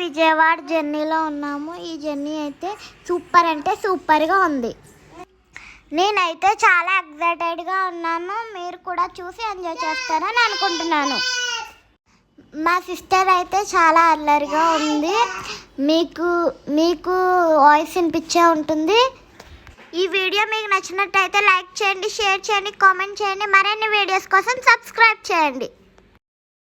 విజయవాడ జర్నీలో ఉన్నాము. ఈ జర్నీ అయితే సూపర్ అంటే సూపర్గా ఉంది. నేనైతే చాలా ఎక్సైటెడ్గా ఉన్నాను. మీరు కూడా చూసి ఎంజాయ్ చేస్తారని అనుకుంటున్నాను. మా సిస్టర్ అయితే చాలా అల్లరిగా ఉంది. మీకు మీకు వాయిస్ వినిపించే ఉంటుంది. ఈ వీడియో మీకు నచ్చినట్టయితే లైక్ చేయండి షేర్ చేయండి కామెంట్ చేయండి. మరిన్ని వీడియోస్ కోసం సబ్స్క్రైబ్ చేయండి.